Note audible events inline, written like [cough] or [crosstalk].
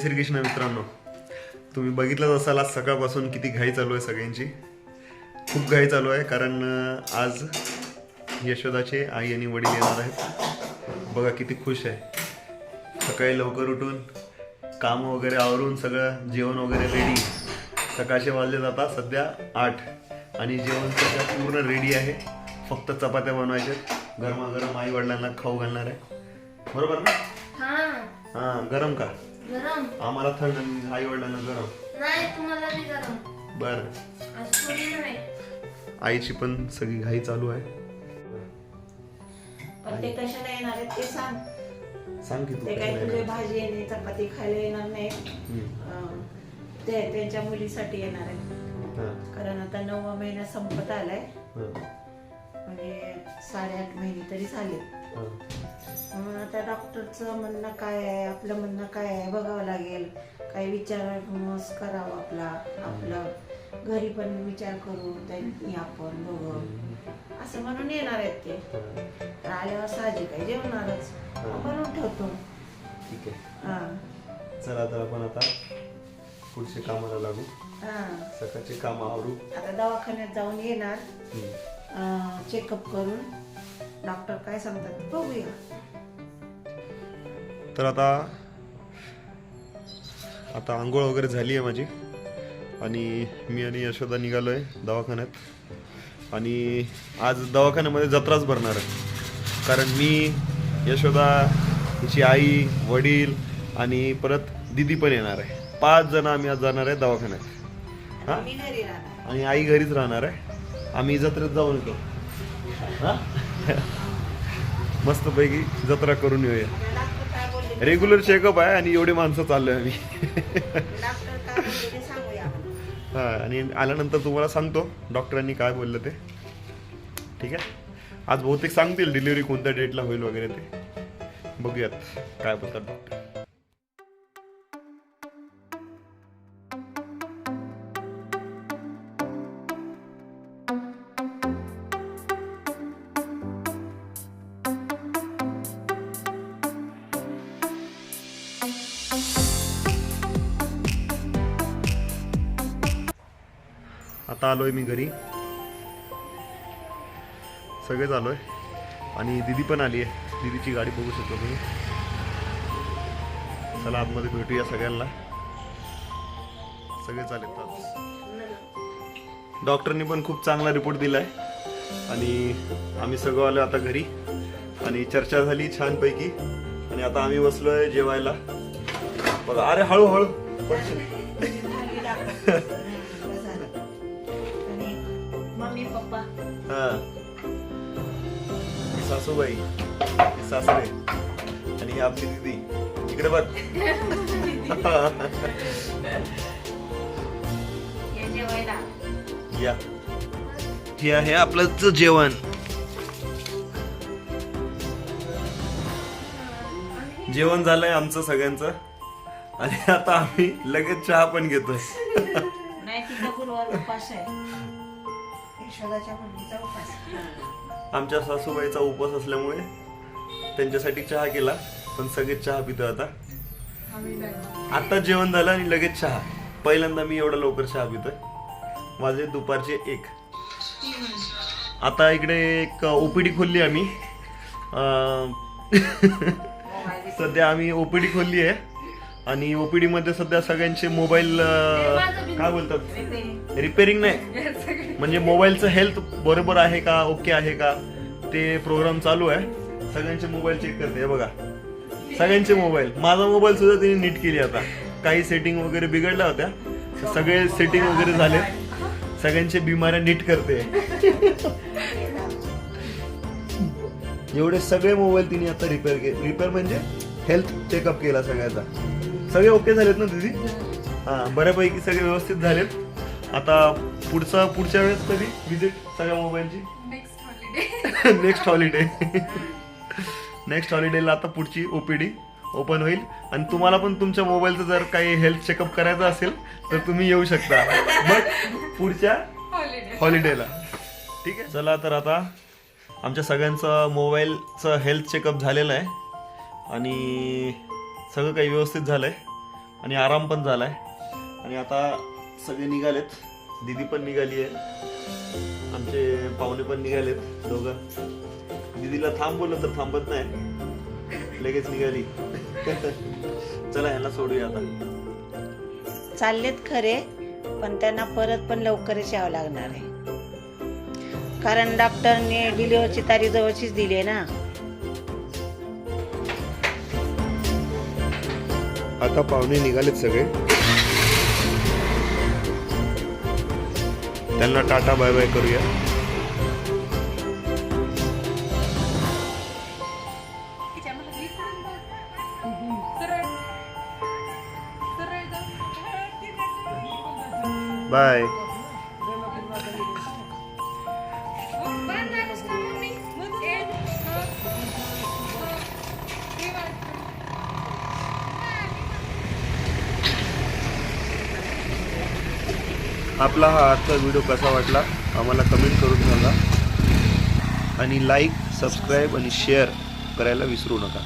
जय श्रीकृष्ण मित्रांनो तुम्ही बघितलंच असाल आज सकाळपासून किती घाई चालू आहे सगळ्यांची. खूप घाई चालू आहे कारण आज यशोदाचे आई आणि वडील येणार आहेत. बघा किती खुश आहे. सकाळी लवकर उठून काम वगैरे आवरून सगळं जेवण वगैरे रेडी सकाळचे वाजले जातात सध्या आठ आणि जेवण सध्या पूर्ण रेडी आहे. फक्त चपात्या बनवायच्या गरमागरम आई वडिलांना खाऊ घालणार आहे. बरोबर ना? हा. हा गरम का? गरम? आम्हाला थंड आणि आई वडिलांना गरम. नाही तुम्हाला नाही गरम. बर. आज थोडी नाही आईची पण सगळी घाई चालू आहे. पण ते कशाला येणार आहेत ते सांग. सांग की तू कशाला तुझे येणार? भाजी आणि चपाती खायला येणार नाही ते त्यांच्या मुलीसाठी येणार आहेत. कारण आता नववा महिना संपत आलाय. म्हणजे साडेआठ महिने तरी झाले. म्हणून आता डॉक्टरचं म्हणणं काय आहे? आपलं म्हणणं काय आहे? बघावं लागेल. काही विचारपूस करावं आपला आपलं. घरी पण विचार करू त्यांनी आपण बघू असं म्हणून येणार आहेत ते. तर आल्यावर साहजिक आहे जेवणारच. बनवून ठेवतो. ठीक आहे. हा. चला तर आपण आता पुढच्या कामाला लागू. हा. सकाळचे काम आवरू. आता दवाखान्यात जाऊन येणार. हम्म. चेकअप करून. डॉक्टर काय सांगतात बघूया. तर आता आता आंघोळ वगैरे झाली आहे माझी. आणि मी आणि यशोदा निघालो आहे दवाखान्यात. आणि आज दवाखान्यामध्ये जत्राच भरणार आहे. कारण मी यशोदा तिची आई वडील आणि परत दिदी पण येणार आहे. पाच जण आम्ही आज जाणार आहे दवाखान्यात. हां? आणि आई घरीच राहणार आहे. आम्ही जत्रेत जाऊन येतो. हां? मस्तपैकी जत्रा करून येऊया. रेग्युलर चेकअप आहे आणि एवढे माणसं चाललोय आम्ही. हां हा आणि आल्यानंतर तुम्हाला सांगतो डॉक्टरांनी काय बोललं ते. ठीक आहे? आज बहुतेक सांगतील डिलिव्हरी कोणत्या डेटला होईल वगैरे ते. बघूयात काय बोलतात डॉक्टर आता आलोय मी घरी. सगळेच आलोय आणि दिदी पण आली आहे दिदीची गाडी बघू शकतो तुम्ही चला आतमध्ये भेटूया सगळ्यांना. सगळे चालेल आज. डॉक्टरनी पण खूप चांगला रिपोर्ट दिलाय. आणि आम्ही सगळं आलो आता घरी. आणि चर्चा झाली छानपैकी. आणि आता आम्ही बसलोय जेवायला. बघा अरे हळूहळू. Mummy papa. हा. ही सासूबाई ही सासरे आणि ही आपली दिदी. इकडे बघ. [laughs] हे जेवायला. या. हे आहे आपलं जेवण. जेवण झालंय आमचं सगळ्यांचं. आणि आता आम्ही लगेच चहा पण घेतोय. नाही तिचा गुरुवार उपास आहे. यशोदाच्या मुलीचा उपास आमच्या सासूबाईचा उपवास असल्यामुळे त्यांच्यासाठी चहा केला पण सगळेच चहा पितोय आता. आता जेवण झालं आणि लगेच चहा. पहिल्यांदा मी एवढा लवकर चहा पितोय. वाजले दुपारचे एक. आता इकडे एक ओपीडी खोलली आम्ही. सध्या आम्ही ओपीडी खोलली आहे. आणि ओपीडी मध्ये सध्या सगळ्यांचे मोबाईल काय बोलतात? रिपेअरिंग. नाही. म्हणजे मोबाईलचं हेल्थ बरोबर आहे का ओके आहे का ते प्रोग्राम चालू आहे. सगळ्यांचे मोबाईल चेक करते. बघा. सगळ्यांचे मोबाईल माझा मोबाईल सुद्धा तिने नीट केली आता. काही सेटिंग वगैरे बिघडल्या होत्या. सगळे सेटिंग वगैरे झाले सगळ्यांचे बिमाऱ्या नीट करते. एवढे सगळे मोबाईल तिने आता रिपेअर केले रिपेअर म्हणजे हेल्थ चेकअप केला सगळ्याचा. सगळे ओके झालेत ना दीदी? हा बऱ्यापैकी सगळे व्यवस्थित झालेत. आता पुढचा पुढच्या वेळेस कधी विजिट सगळ्या मोबाईलची? नेक्स्ट हॉलिडे नेक्स्ट हॉलिडेला आता पुढची ओपीडी ओपन होईल. आणि तुम्हाला पण तुमच्या मोबाईलचं जर काही हेल्थ चेकअप करायचं असेल तर तुम्ही येऊ शकता. बट पुढच्या हॉलिडेला ठीक आहे? चला तर आता आमच्या सगळ्यांचं मोबाईलचं हेल्थ चेकअप झालेलं आहे. आणि सगळं काही व्यवस्थित झालं आहे आणि आराम पण झालाय. आणि आता सगळे निघालेत. दिदी पण निघाली आहे आमचे पाहुणे पण निघालेत दोघं. दिदीला थांब बोललं तर थांबत नाही. लगेच निघाली. चला ह्यांना सोडूया आता. चाललेत खरे पण त्यांना परत पण लवकरच यावं लागणार आहे. कारण डॉक्टरने डिलिव्हरची तारीख जवळचीच दिली आहे ना. आता पाहुणे निघालेत सगळे. त्यांना टाटा बाय बाय करूया. बाय. आपला हा आजचा व्हिडिओ कसा वाटला आम्हाला कमेंट करून सांगा. आणि लाईक सबस्क्राईब आणि शेअर करायला विसरू नका.